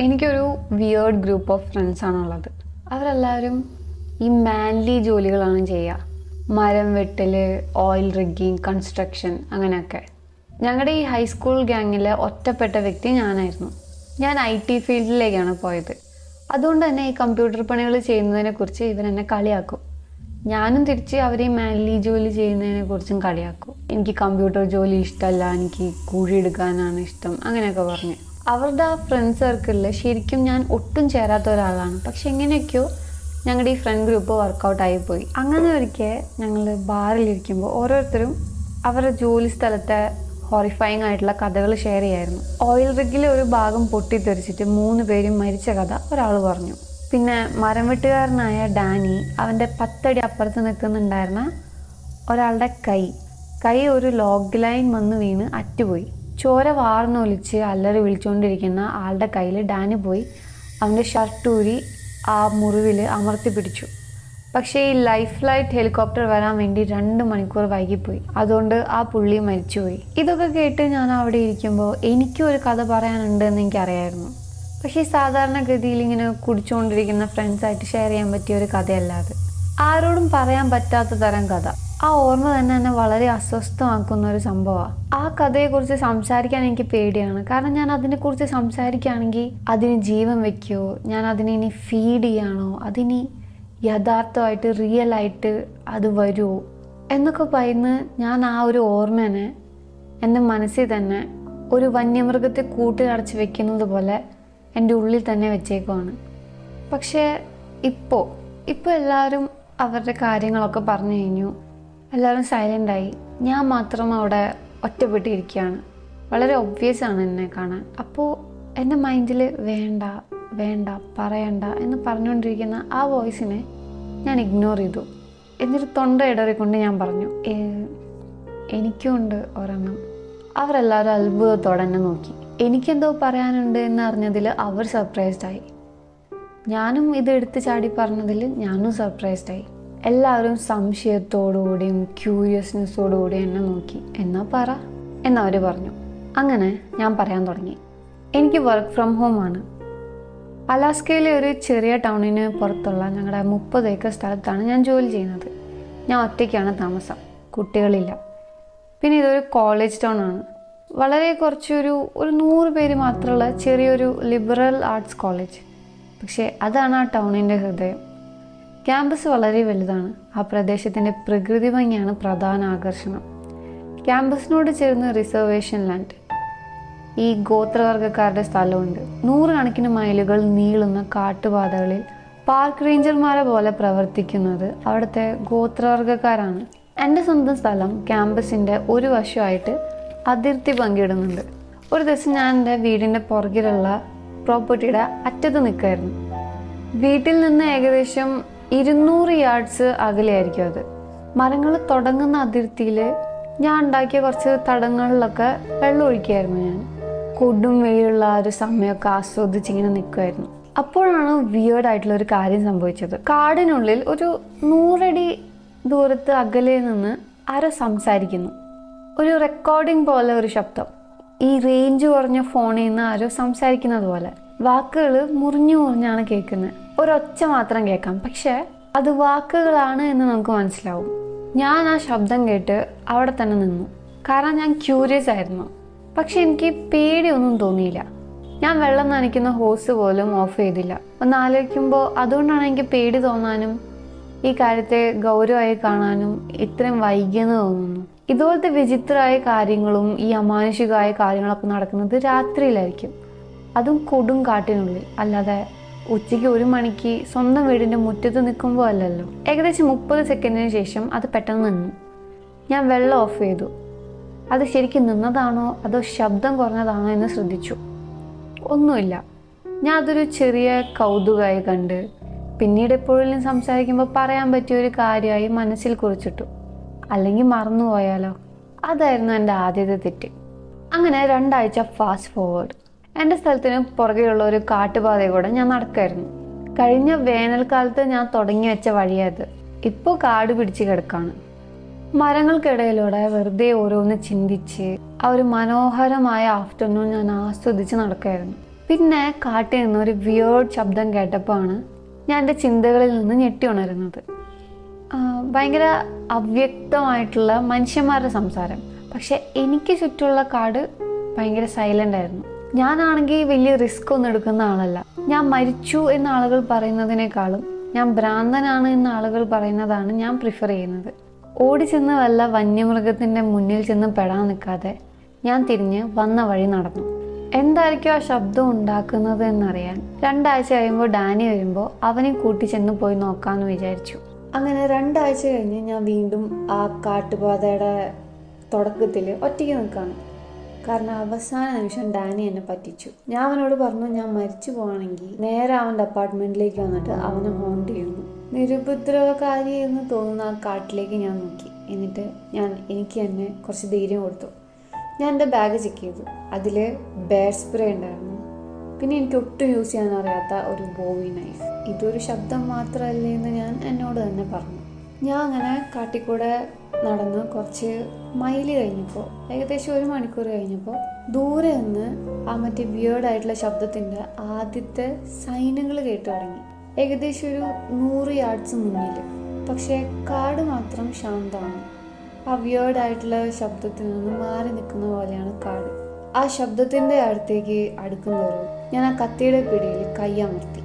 എനിക്കൊരു weird group of friends ആണുള്ളത്. അവരെല്ലാവരും ഈ മാൻലി ജോലികളാണ് ചെയ്യുക. മരം വെട്ടൽ ഓയിൽ റിഗ്ഗിങ് കൺസ്ട്രക്ഷൻ അങ്ങനെയൊക്കെ. ഞങ്ങളുടെ ഈ ഹൈസ്കൂൾ ഗ്യാങ്ങിലെ ഒറ്റപ്പെട്ട വ്യക്തി ഞാനായിരുന്നു. ഞാൻ ഐ ടി ഫീൽഡിലേക്കാണ് പോയത്. അതുകൊണ്ട് തന്നെ ഈ കമ്പ്യൂട്ടർ പണികൾ ചെയ്യുന്നതിനെക്കുറിച്ച് ഇവരെന്നെ കളിയാക്കും. ഞാനും തിരിച്ച് അവരെ മാൻലി ജോലി ചെയ്യുന്നതിനെ കുറിച്ചും കളിയാക്കും. എനിക്ക് കമ്പ്യൂട്ടർ ജോലി ഇഷ്ടമല്ല എനിക്ക് കുഴിയെടുക്കാനാണ് ഇഷ്ടം അങ്ങനെയൊക്കെ പറഞ്ഞ്. അവരുടെ ആ ഫ്രണ്ട് സർക്കിളിൽ ശരിക്കും ഞാൻ ഒട്ടും ചേരാത്ത ഒരാളാണ്. പക്ഷെ എങ്ങനെയൊക്കെയോ ഞങ്ങളുടെ ഈ ഫ്രണ്ട് ഗ്രൂപ്പ് വർക്കൗട്ടായി പോയി. അങ്ങനെ ഒരിക്കൽ ഞങ്ങൾ ബാറിലിരിക്കുമ്പോൾ ഓരോരുത്തരും അവരുടെ ജോലി സ്ഥലത്തെ ഹോറിഫൈങ് ആയിട്ടുള്ള കഥകൾ ഷെയർ ചെയ്യായിരുന്നു. ഓയിൽ റിഗിലെ ഒരു ഭാഗം പൊട്ടിത്തെറിച്ചിട്ട് മൂന്ന് പേരും മരിച്ച കഥ ഒരാൾ പറഞ്ഞു. പിന്നെ മരം വെട്ടുകാരനായ ഡാനി അവന്റെ പത്തടി അപ്പുറത്ത് നിൽക്കുന്നുണ്ടായിരുന്ന ഒരാളുടെ കൈ. കൈ ഒരു ലോഗ് ലൈൻ വന്ന് വീണ് അറ്റുപോയി. ചോര വാർന്നൊലിച്ച് അല്ലറി വിളിച്ചുകൊണ്ടിരിക്കുന്ന ആളുടെ കയ്യിൽ ഡാനി പോയി. അവന്റെ ഷർട്ട് ഊരി ആ മുറിവിൽ അമർത്തി പിടിച്ചു. പക്ഷേ ഈ ലൈഫ് ലൈറ്റ് ഹെലികോപ്റ്റർ വരാൻ വേണ്ടി രണ്ട് മണിക്കൂർ വൈകിപ്പോയി. അതുകൊണ്ട് ആ പുള്ളി മരിച്ചുപോയി. ഇതൊക്കെ കേട്ട് ഞാൻ അവിടെ ഇരിക്കുമ്പോൾ എനിക്കും ഒരു കഥ പറയാനുണ്ട് എന്ന് എനിക്കറിയായിരുന്നു. പക്ഷേ സാധാരണഗതിയിൽ ഇങ്ങനെ കുടിച്ചുകൊണ്ടിരിക്കുന്ന ഫ്രണ്ട്സായിട്ട് ഷെയർ ചെയ്യാൻ പറ്റിയ ഒരു കഥയല്ല അത്. ആരോടും പറയാൻ പറ്റാത്ത തരം കഥ. ആ ഓർമ്മ തന്നെ എന്നെ വളരെ അസ്വസ്ഥമാക്കുന്ന ഒരു സംഭവമാണ് ആ കഥയെക്കുറിച്ച് സംസാരിക്കാൻ എനിക്ക് പേടിയാണ്. കാരണം ഞാൻ അതിനെക്കുറിച്ച് സംസാരിക്കുകയാണെങ്കിൽ അതിന് ജീവൻ വെക്കുമോ ഞാൻ അതിനെ ഇനി ഫീഡ് ചെയ്യാണോ? അതിനി യഥാർത്ഥമായിട്ട് റിയൽ ആയിട്ട് അത് വരുമോ എന്നൊക്കെ പറയുന്ന ഞാൻ ആ ഒരു ഓർമ്മനെ എന്റെ മനസ്സിൽ തന്നെ ഒരു വന്യമൃഗത്തെ കൂട്ടിലടച്ച് വെക്കുന്നത് പോലെ എന്റെ ഉള്ളിൽ തന്നെ വെച്ചേക്കുവാണ്. പക്ഷേ ഇപ്പോൾ ഇപ്പോൾ എല്ലാവരും അവരുടെ കാര്യങ്ങളൊക്കെ പറഞ്ഞു കഴിഞ്ഞു. എല്ലാവരും സൈലന്റായി ഞാൻ മാത്രം അവിടെ ഒറ്റപ്പെട്ടിരിക്കുകയാണ്. വളരെ ഒബ്വിയസ് ആണ് എന്നെ കാണാൻ. അപ്പോൾ എന്റെ മൈൻഡിൽ വേണ്ട വേണ്ട പറയണ്ട എന്ന് പറഞ്ഞുകൊണ്ടിരിക്കുന്ന ആ വോയിസിനെ ഞാൻ ഇഗ്നോർ ചെയ്തു. എന്നിട്ട് തൊണ്ട ഇടറിക്കൊണ്ട് ഞാൻ പറഞ്ഞു എനിക്കുമുണ്ട് ഒരെണ്ണം. അവരെല്ലാവരും അത്ഭുതത്തോടെ എന്നെ നോക്കി. എനിക്കെന്തോ പറയാനുണ്ട് എന്ന് അറിഞ്ഞതിൽ അവർ സർപ്രൈസ്ഡായി ഞാനും ഇത് എടുത്ത് ചാടി പറഞ്ഞതിൽ ഞാനും സർപ്രൈസ്ഡ് ആയി. എല്ലാവരും സംശയത്തോടുകൂടിയും ക്യൂരിയസ്നെസ്സോടുകൂടിയും എന്നെ നോക്കി. എന്നാ പറ. എന്നവർ പറഞ്ഞു. അങ്ങനെ ഞാൻ പറയാൻ തുടങ്ങി. എനിക്ക് വർക്ക് ഫ്രം ഹോം ആണ്. അലാസ്കയിലെ ഒരു ചെറിയ ടൗണിന് പുറത്തുള്ള ഞങ്ങളുടെ മുപ്പത് ഏക്കർ സ്ഥലത്താണ് ഞാൻ ജോലി ചെയ്യുന്നത്. ഞാൻ ഒറ്റയ്ക്കാണ് താമസം. കുട്ടികളില്ല. പിന്നെ ഇതൊരു കോളേജ് ടൗൺ ആണ്. വളരെ കുറച്ചൊരു ഒരു നൂറ് പേര് മാത്രമുള്ള ചെറിയൊരു ലിബറൽ ആർട്സ് കോളേജ് പക്ഷേ അതാണ് ആ ടൗണിന്റെ ഹൃദയം. ക്യാമ്പസ് വളരെ വലുതാണ്. ആ പ്രദേശത്തിന്റെ പ്രകൃതി ഭംഗിയാണ് പ്രധാന ആകർഷണം. ക്യാമ്പസിനോട് ചേർന്ന് റിസർവേഷൻ ലാൻഡ്. ഈ ഗോത്രവർഗക്കാരുടെ സ്ഥലമുണ്ട്. നൂറുകണക്കിന് മൈലുകൾ നീളുന്ന കാട്ടുപാതകളിൽ പാർക്ക് റേഞ്ചർമാരെ പോലെ പ്രവർത്തിക്കുന്നത് അവിടുത്തെ ഗോത്രവർഗക്കാരാണ് എന്റെ സ്വന്തം സ്ഥലം ക്യാമ്പസിന്റെ ഒരു വശമായിട്ട് അതിർത്തി പങ്കിടുന്നുണ്ട്. ഒരു ദിവസം ഞാൻ എന്റെ വീടിന്റെ പുറകിലുള്ള പ്രോപ്പർട്ടിയുടെ അറ്റത്ത് നിൽക്കായിരുന്നു വീട്ടിൽ നിന്ന് ഏകദേശം ഇരുന്നൂറ് യാർഡ്സ് അകലെയായിരിക്കും അത്. മരങ്ങൾ തുടങ്ങുന്ന അതിർത്തിയിൽ ഞാൻ ഉണ്ടാക്കിയ കുറച്ച് തടങ്ങളിലൊക്കെ വെള്ളം ഒഴിക്കുകയായിരുന്നു ഞാൻ. കൊടും വെയിലുള്ള ആ ഒരു സമയമൊക്കെ ആസ്വദിച്ച് ഇങ്ങനെ നിൽക്കുമായിരുന്നു അപ്പോഴാണ് വിയേർഡ് ആയിട്ടുള്ള ഒരു കാര്യം സംഭവിച്ചത്. കാടിനുള്ളിൽ ഒരു നൂറടി ദൂരത്ത് അകലെ നിന്ന് ആരോ സംസാരിക്കുന്നു. ഒരു റെക്കോർഡിംഗ് പോലെ ഒരു ശബ്ദം. ഈ റേഞ്ച് കുറഞ്ഞ ഫോണിൽ നിന്ന് ആരോ സംസാരിക്കുന്നത് പോലെ. വാക്കുകൾ മുറിഞ്ഞു മുറിഞ്ഞാണ് കേൾക്കുന്നത് ഒരൊച്ച മാത്രം കേൾക്കാം. പക്ഷേ അത് വാക്കുകളാണ് എന്ന് നമുക്ക് മനസ്സിലാവും. ഞാൻ ആ ശബ്ദം കേട്ട് അവിടെ തന്നെ നിന്നു. കാരണം ഞാൻ ക്യൂരിയസ് ആയിരുന്നു. പക്ഷെ എനിക്ക് പേടിയൊന്നും തോന്നിയില്ല. ഞാൻ വെള്ളം നനയ്ക്കുന്ന ഹോസ് പോലും ഓഫ് ചെയ്തില്ല. ഒന്ന് ആലോചിക്കുമ്പോൾ അതുകൊണ്ടാണ് എനിക്ക് പേടി തോന്നാനും ഈ കാര്യത്തെ ഗൗരവമായി കാണാനും ഇത്രയും വൈകിയെന്ന് തോന്നുന്നു. ഇതുപോലത്തെ വിചിത്രമായ കാര്യങ്ങളും ഈ അമാനുഷികമായ കാര്യങ്ങളൊക്കെ നടക്കുന്നത് രാത്രിയിലായിരിക്കും. അതും കൊടും കാട്ടിനുള്ളിൽ. അല്ലാതെ ഉച്ചയ്ക്ക് ഒരു മണിക്ക് സ്വന്തം വീടിന്റെ മുറ്റത്ത് നിൽക്കുമ്പോൾ അല്ലല്ലോ. ഏകദേശം മുപ്പത് സെക്കൻഡിന് ശേഷം അത് പെട്ടെന്ന് നിന്നു. ഞാൻ വെള്ളം ഓഫ് ചെയ്തു. അത് ശരിക്കും നിന്നതാണോ അതോ ശബ്ദം കുറഞ്ഞതാണോ എന്ന് ശ്രദ്ധിച്ചു. ഒന്നുമില്ല. ഞാൻ അതൊരു ചെറിയ കൗതുകമായി കണ്ട് പിന്നീട് എപ്പോഴെങ്കിലും സംസാരിക്കുമ്പോൾ പറയാൻ പറ്റിയ ഒരു കാര്യമായി മനസ്സിൽ കുറിച്ചിട്ടു. അല്ലെങ്കിൽ മറന്നുപോയാലോ? അതായിരുന്നു എന്റെ ആദ്യത്തെ തെറ്റ്. അങ്ങനെ രണ്ടാഴ്ച ഫാസ്റ്റ് ഫോർവേഡ് എന്റെ സ്ഥലത്തിന് പുറകെയുള്ള ഒരു കാട്ടുപാതയിലൂടെ ഞാൻ നടക്കായിരുന്നു. കഴിഞ്ഞ വേനൽക്കാലത്ത് ഞാൻ തുടങ്ങി വെച്ച വഴിയത് ഇപ്പോൾ കാട് പിടിച്ച് കിടക്കാണ്. മരങ്ങൾക്കിടയിലൂടെ വെറുതെ ഓരോന്ന് ചിന്തിച്ച് ആ ഒരു മനോഹരമായ ആഫ്റ്റർനൂൺ ഞാൻ ആസ്വദിച്ച് നടക്കായിരുന്നു. പിന്നെ കാട്ടിൽ നിന്ന് ഒരു വിയേർഡ് ശബ്ദം കേട്ടപ്പോൾ ആണ് ഞാൻ എന്റെ ചിന്തകളിൽ നിന്ന് ഞെട്ടി ഉണരുന്നത്. ഭയങ്കര അവ്യക്തമായിട്ടുള്ള മനുഷ്യന്മാരുടെ സംസാരം. പക്ഷെ എനിക്ക് ചുറ്റുമുള്ള കാട് ഭയങ്കര സൈലന്റ് ആയിരുന്നു. ഞാനാണെങ്കിൽ വലിയ റിസ്ക് ഒന്നും എടുക്കുന്ന ആളല്ല. ഞാൻ മരിച്ചു എന്ന ആളുകൾ പറയുന്നതിനേക്കാളും ഞാൻ ഭ്രാന്തനാണ് എന്ന ആളുകൾ പറയുന്നതാണ് ഞാൻ പ്രിഫർ ചെയ്യുന്നത്. ഓടിച്ചെന്ന് വല്ല വന്യമൃഗത്തിന്റെ മുന്നിൽ ചെന്ന് പെടാൻ നിൽക്കാതെ ഞാൻ തിരിഞ്ഞ് വന്ന വഴി നടന്നു. എന്തായിരിക്കും ആ ശബ്ദം ഉണ്ടാക്കുന്നത് എന്നറിയാൻ രണ്ടാഴ്ച കഴിയുമ്പോൾ ഡാനി വരുമ്പോൾ അവനെ കൂട്ടി ചെന്ന് പോയി നോക്കാമെന്ന് വിചാരിച്ചു. അങ്ങനെ രണ്ടാഴ്ച കഴിഞ്ഞ് ഞാൻ വീണ്ടും ആ കാട്ടുപാതയുടെ തുടക്കത്തിൽ ഒറ്റയ്ക്ക് നിൽക്കുകയാണ് കാരണം അവസാന നിമിഷം ഡാനി എന്നെ പറ്റിച്ചു. ഞാൻ അവനോട് പറഞ്ഞു ഞാൻ മരിച്ചു പോവാണെങ്കിൽ നേരെ അവന്റെ അപ്പാർട്ട്മെന്റിലേക്ക് വന്നിട്ട് അവനെ ഹോണ്ട് ചെയ്യുന്നു. നിരുപദ്രവകാരി എന്ന് തോന്നുന്ന ആ കാട്ടിലേക്ക് ഞാൻ നോക്കി. എന്നിട്ട് ഞാൻ എനിക്ക് തന്നെ കുറച്ച് ധൈര്യം കൊടുത്തു. ഞാൻ എന്റെ ബാഗ് ചെക്ക് ചെയ്തു. അതിൽ ബെയർ സ്പ്രേ ഉണ്ടായിരുന്നു. പിന്നെ എനിക്ക് ഒട്ടും യൂസ് ചെയ്യാൻ അറിയാത്ത ഒരു ബോവി നൈഫ് ഇതൊരു ശബ്ദം മാത്രമല്ലേ എന്ന് ഞാൻ എന്നോട് തന്നെ പറഞ്ഞു. ഞാൻ അങ്ങനെ കാട്ടിക്കൂടെ നടന്ന് കുറച്ച് മൈൽ കഴിഞ്ഞപ്പോൾ ഏകദേശം ഒരു മണിക്കൂർ കഴിഞ്ഞപ്പോൾ ദൂരെ നിന്ന് ആ മറ്റേ ബിയേർഡായിട്ടുള്ള ശബ്ദത്തിന്റെ ആദ്യത്തെ സൈനുകൾ കേട്ടു തുടങ്ങി. ഏകദേശം ഒരു നൂറ് യാർഡ്സ് മുന്നിൽ. പക്ഷേ കാട് മാത്രം ശാന്തമാണ്. ആ വിയേർഡായിട്ടുള്ള ശബ്ദത്തിൽ നിന്ന് മാറി നിൽക്കുന്ന പോലെയാണ് കാട്. ആ ശബ്ദത്തിന്റെ അടുത്തേക്ക് അടുക്കുന്നതോറും ഞാൻ ആ കത്തിയുടെ പിടിയിൽ കൈയമർത്തി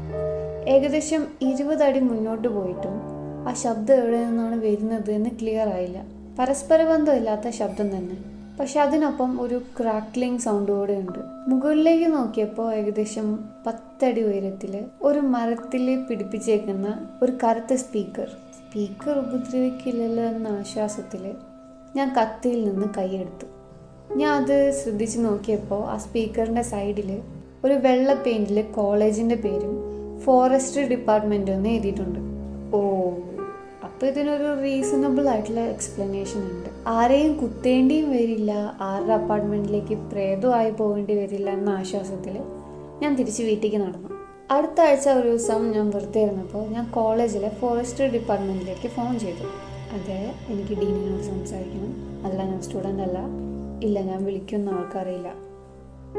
ഏകദേശം ഇരുപതടി മുന്നോട്ട് പോയിട്ടും ആ ശബ്ദം എവിടെ നിന്നാണ് വരുന്നത് എന്ന് ക്ലിയർ ആയില്ല. പരസ്പര ബന്ധമില്ലാത്ത ശബ്ദം തന്നെ. പക്ഷെ അതിനൊപ്പം ഒരു ക്രാക്ലിംഗ് സൗണ്ട് കൂടെ ഉണ്ട്. മുകളിലേക്ക് നോക്കിയപ്പോൾ ഏകദേശം പത്തടി ഉയരത്തിൽ ഒരു മരത്തിൽ പിടിപ്പിച്ചേക്കുന്ന ഒരു കറുത്ത സ്പീക്കർ സ്പീക്കർ ഉപദ്രവിക്കില്ലല്ലോ എന്ന ആശ്വാസത്തിൽ ഞാൻ കത്തിയിൽ നിന്ന് കൈയെടുത്തു. ഞാൻ അത് ശ്രദ്ധിച്ച് നോക്കിയപ്പോൾ ആ സ്പീക്കറിന്റെ സൈഡിൽ ഒരു വെള്ള പെയിന്റിൽ കോളേജിന്റെ പേരും ഫോറസ്റ്റ് ഡിപ്പാർട്ട്മെന്റും എഴുതിയിട്ടുണ്ട്. അപ്പോൾ ഇതിനൊരു റീസണബിൾ ആയിട്ടുള്ള എക്സ്പ്ലനേഷൻ ഉണ്ട്. ആരെയും കുത്തേണ്ടിയും വരില്ല. ആരുടെ അപ്പാർട്ട്മെന്റിലേക്ക് പ്രേതമായി പോകേണ്ടി വരില്ല എന്ന ആശ്വാസത്തിൽ ഞാൻ തിരിച്ച് വീട്ടിലേക്ക് നടന്നു. അടുത്ത ആഴ്ച ഒരു ദിവസം ഞാൻ വെറുതെ ഇരുന്നപ്പോൾ ഞാൻ കോളേജിലെ ഫോറസ്ട്രി ഡിപ്പാർട്ട്മെന്റിലേക്ക് ഫോൺ ചെയ്തു. അതെ എനിക്ക് ഡീനിനോട് സംസാരിക്കണം. അല്ല ഞാൻ സ്റ്റുഡന്റ് അല്ല. ഇല്ല ഞാൻ വിളിക്കുന്ന ആൾക്കറിയില്ല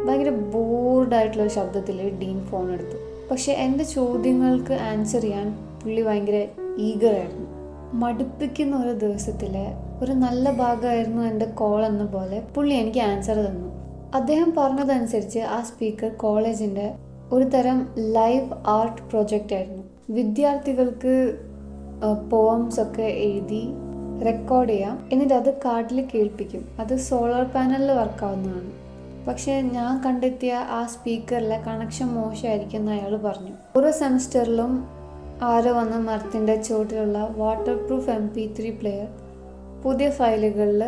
ഭയങ്കര ബോർഡായിട്ടുള്ള ശബ്ദത്തിൽ ഡീൻ ഫോൺ എടുത്തു. പക്ഷേ എന്റെ ചോദ്യങ്ങൾക്ക് ആൻസർ ചെയ്യാൻ പുള്ളി ഭയങ്കര ഈഗറായിരുന്നു മടുപ്പിക്കുന്ന ഒരു ദിവസത്തിലെ ഒരു നല്ല ഭാഗമായിരുന്നു എന്റെ കോൾ എന്ന പോലെ പുള്ളി എനിക്ക് ആൻസർ തന്നു. അദ്ദേഹം പറഞ്ഞതനുസരിച്ച് ആ സ്പീക്കർ കോളേജിന്റെ ഒരു തരം ലൈവ് ആർട്ട് പ്രോജക്റ്റ് ആയിരുന്നു. വിദ്യാർത്ഥികൾക്ക് പോംസ് ഒക്കെ എഴുതി റെക്കോർഡ് ചെയ്യാം. എന്നിട്ട് അത് കാട്ടിൽ കേൾപ്പിക്കും. അത് സോളാർ പാനലിൽ വർക്കാവുന്നതാണ് പക്ഷേ ഞാൻ കണ്ടെത്തിയ ആ സ്പീക്കറിലെ കണക്ഷൻ മോശമായിരിക്കും എന്ന് അയാൾ പറഞ്ഞു. ഓരോ സെമിസ്റ്ററിലും ആരോ വന്ന മരത്തിന്റെ ചുവട്ടിലുള്ള waterproof M P three player പുതിയ ഫയലുകളിൽ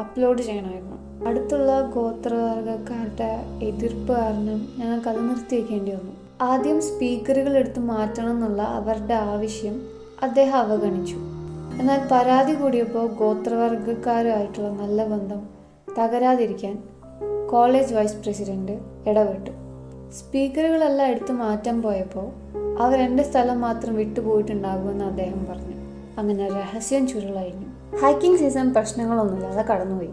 അപ്ലോഡ് ചെയ്യണമായിരുന്നു. അടുത്തുള്ള ഗോത്രവർഗക്കാരുടെ എതിർപ്പ് കാരണം ഞങ്ങൾക്കത് നിർത്തിവെക്കേണ്ടി വന്നു. ആദ്യം സ്പീക്കറുകൾ എടുത്ത് മാറ്റണം എന്നുള്ള അവരുടെ ആവശ്യം അദ്ദേഹം അവഗണിച്ചു. എന്നാൽ പരാതി കൂടിയപ്പോൾ ഗോത്രവർഗക്കാരുമായിട്ടുള്ള നല്ല ബന്ധം തകരാതിരിക്കാൻ കോളേജ് വൈസ് പ്രസിഡന്റ് ഇടപെട്ടു. സ്പീക്കറുകളെല്ലാം എടുത്തു മാറ്റാൻ പോയപ്പോൾ അവർ എന്റെ സ്ഥലം മാത്രം വിട്ടുപോയിട്ടുണ്ടാകുമെന്ന് അദ്ദേഹം പറഞ്ഞു. അങ്ങനെ രഹസ്യം ചുരുളഴിഞ്ഞു. ഹൈക്കിംഗ് സീസൺ പ്രശ്നങ്ങളൊന്നുമില്ലാതെ കടന്നുപോയി.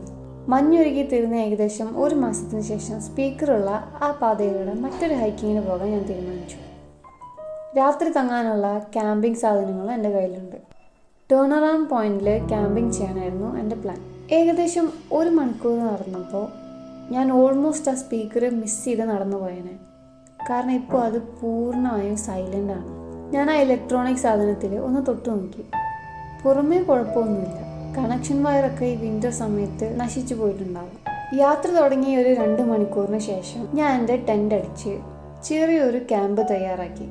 മഞ്ഞൊരുക്കി തീർന്ന ഏകദേശം ഒരു മാസത്തിന് ശേഷം സ്പീക്കറുള്ള ആ പാതയിലൂടെ മറ്റൊരു ഹൈക്കിങ്ങിന് പോകാൻ ഞാൻ തീരുമാനിച്ചു. രാത്രി തങ്ങാനുള്ള ക്യാമ്പിംഗ് സാധനങ്ങളും എന്റെ കയ്യിലുണ്ട്. ടേണറാം പോയിന്റിൽ ക്യാമ്പിംഗ് ചെയ്യാനായിരുന്നു എന്റെ പ്ലാൻ. ഏകദേശം ഒരു മണിക്കൂർ നടന്നപ്പോൾ ഞാൻ ഓൾമോസ്റ്റ് ആ സ്പീക്കർ മിസ് ചെയ്ത് നടന്നു പോയേനെ കാരണം ഇപ്പോൾ അത് പൂർണമായും സൈലന്റ് ആണ്. ഞാൻ ആ ഇലക്ട്രോണിക് സാധനത്തിൽ ഒന്ന് തൊട്ട് നോക്കി. പുറമേ കുഴപ്പമൊന്നുമില്ല. കണക്ഷൻ വയറൊക്കെ ഈ വിന്റർ സമയത്ത് നശിച്ചു പോയിട്ടുണ്ടാവും. യാത്ര തുടങ്ങിയ ഒരു രണ്ട് മണിക്കൂറിന് ശേഷം ഞാൻ എന്റെ ടെന്റ് അടിച്ച് ചെറിയൊരു ക്യാമ്പ് തയ്യാറാക്കി.